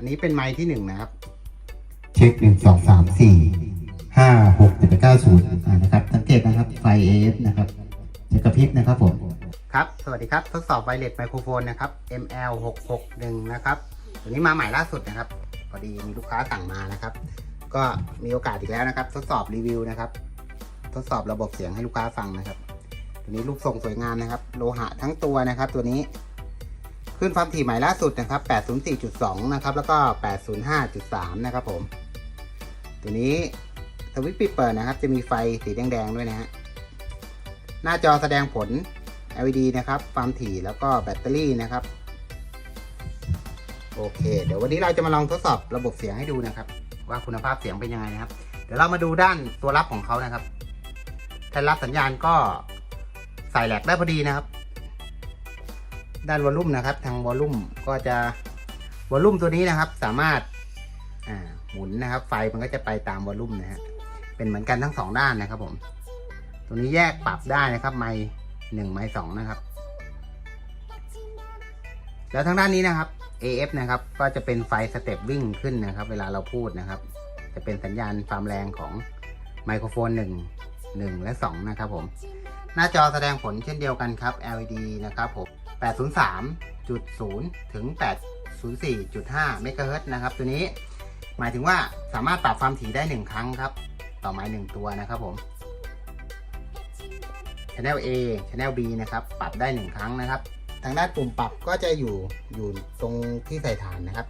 อันนี้เป็นไม้ที่หนึ่งนะครับ เช็คหนึ่งสองสามสี่ห้าหกเจ็ดแปดเก้าศูนย์นะครับ สังเกตนะครับไฟเอฟนะครับจะกระพริบนะครับผม ครับ สวัสดีครับ ทดสอบไวเลสไมโครโฟนนะครับ ML 6 6 1นะครับตัวนี้มาใหม่ล่าสุดนะครับพอดีมีลูกค้าสั่งมานะครับ ก็มีโอกาสอีกแล้วนะครับ ทดสอบรีวิวนะครับ ทดสอบระบบเสียงให้ลูกค้าฟังนะครับ ตัวนี้รูปทรงสวยงามนะครับ โลหะทั้งตัวนะครับ ตัวนี้ ขึ้นความถี่ใหม่ล่าสุดนะครับ 804.2 นะครับ แล้วก็ 805.3 นะครับผม ตัวนี้สวิตช์ปิดเปิดนะครับ จะมีไฟสีแดงๆด้วยนะฮะ หน้าจอแสดงผล LED นะครับ ความถี่แล้วก็แบตเตอรี่นะครับ โอเค เดี๋ยววันนี้เราจะมาลองทดสอบระบบเสียงให้ดูนะครับ ว่าคุณภาพเสียงเป็นยังไงนะครับ เดี๋ยวเรามาดูด้านตัวรับของเขานะครับแทนรับสัญญาณก็ใส่แหลกได้พอดีนะครับ ด้านวอลลุ่มนะครับ ทางวอลลุ่มก็จะวอลลุ่มตัวนี้นะครับ สามารถอ่าหมุนนะครับ ไฟมันก็จะไปตามวอลลุ่มนะฮะเป็นเหมือนกันทั้งสองด้านนะครับ ผม ตัวนี้แยกปรับได้นะครับ ไมค์หนึ่งไมค์สองนะครับ แล้วทางด้านนี้นะครับ AF นะครับ ก็จะเป็นไฟสเต็ปวิ่งขึ้นนะครับ เวลาเราพูดนะครับ จะเป็นสัญญาณความแรงของไมโครโฟน 1 1 และ 2 นะครับผม หน้าจอแสดงผลเช่นเดียวกันครับ LED นะครับผม 803.0 ถึง 804.5 เมกะเฮิรต์นะครับ ตัวนี้หมายถึงว่าสามารถปรับความถี่ได้ 1 ครั้งครับ ต่อไม้ 1 ตัวนะครับผม Channel A Channel B นะครับ ปรับได้ 1 ครั้งนะครับ ทางด้านปุ่มปรับก็จะอยู่อยู่ตรงที่ใส่ฐานนะครับ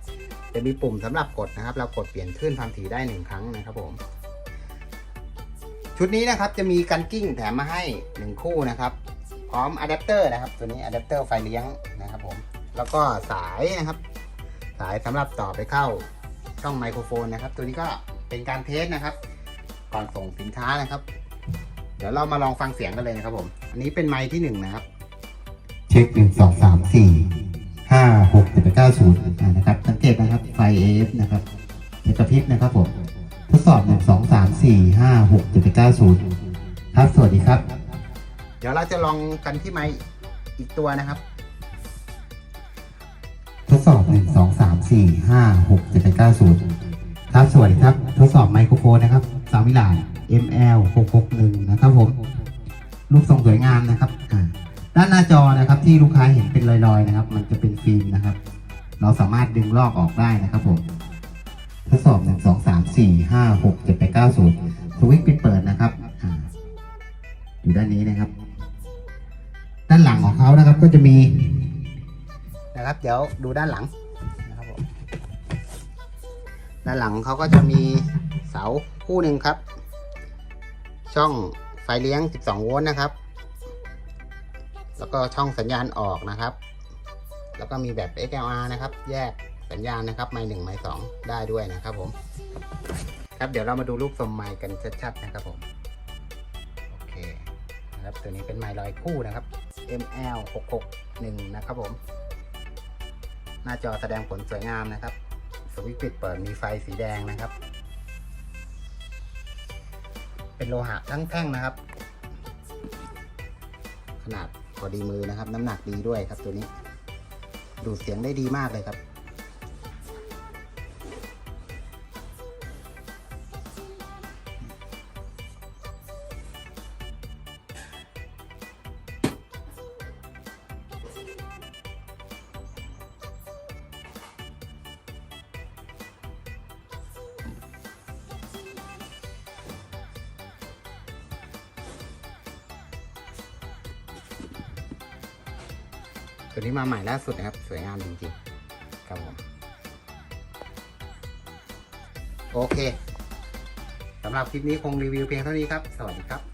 จะมีปุ่มสำหรับกดนะครับ เรากดเปลี่ยนคลื่นความถี่ได้ 1 ครั้งนะครับผมชุดนี้นะครับจะมีกันกิ้งแถมมาให้ 1 คู่นะครับ พร้อมอะแดปเตอร์นะครับ ตัวนี้อะแดปเตอร์ไฟเลี้ยงนะครับผมแล้วก็สายนะครับ สายสำหรับต่อไปเข้าช่องไมโครโฟนนะครับ ตัวนี้ก็เป็นการเทสนะครับ ก่อนส่งสินค้านะครับ เดี๋ยวเรามาลองฟังเสียงกันเลยนะครับผม อันนี้เป็นไมค์ที่หนึ่งนะครับ เช็คหนึ่งสองสามสี่ห้าหกเจ็ดแปดเก้าศูนย์นะครับ สังเกตนะครับไฟเอฟนะครับจะกระพริบนะครับผมทดสอบหนึ่งสองสามสี่ห้าหกเจ็ดแปดเก้าศูนย์ครับสวัสดีครับ เดี๋ยวเราจะลองกันที่ไมค์อีกตัวนะครับ ทดสอบหนึ่งสองสามสี่ห้าหกเจ็ดแปดเก้าศูนย์ครับสวัสดีครับ ทดสอบไมโครโฟนนะครับสามิลาน ML 6 6 1นะครับผมรูปทรงสวยงามนะครับอ่าด้านหน้าจอนะครับที่ลูกค้าเห็นเป็นลอยๆนะครับ มันจะเป็นฟิล์มนะครับ เราสามารถดึงลอกออกได้นะครับผมทดสอบหนึ่งสองสามสี่ห้าหกเจ็ดแปดเก้าศูนย์สวิตช์ปิดเปิดนะครับอ่าอยู่ด้านนี้นะครับ เขานะครับก็จะมีนะครับ เดี๋ยวดูด้านหลังนะครับผมด้านหลังเขาก็จะมีเสาคู่หนึ่งครับ ช่องไฟเลี้ยง 12 โวลต์นะครับ แล้วก็ช่องสัญญาณออกนะครับ แล้วก็มีแบบ XLR นะครับ แยกสัญญาณนะครับไมค์หนึ่งไมค์สองได้ด้วยนะครับผม ครับเดี๋ยวเรามาดูรูปทรงไมค์กันชัดๆนะครับผม โอเคนะครับตัวนี้เป็นไมค์ลอยคู่นะครับ ML 661 นะครับผม หน้าจอแสดงผลสวยงามนะครับ สวิตช์ปิดเปิดมีไฟสีแดงนะครับ เป็นโลหะทั้งแท่งนะครับ ขนาดพอดีมือนะครับ น้ำหนักดีด้วยครับตัวนี้ ดูดเสียงได้ดีมากเลยครับ ตัวนี้มาใหม่ล่าสุดนะครับ สวยงามจริงๆครับผมโอเคสำหรับคลิปนี้คงรีวิวเพียงเท่านี้ครับ สวัสดีครับ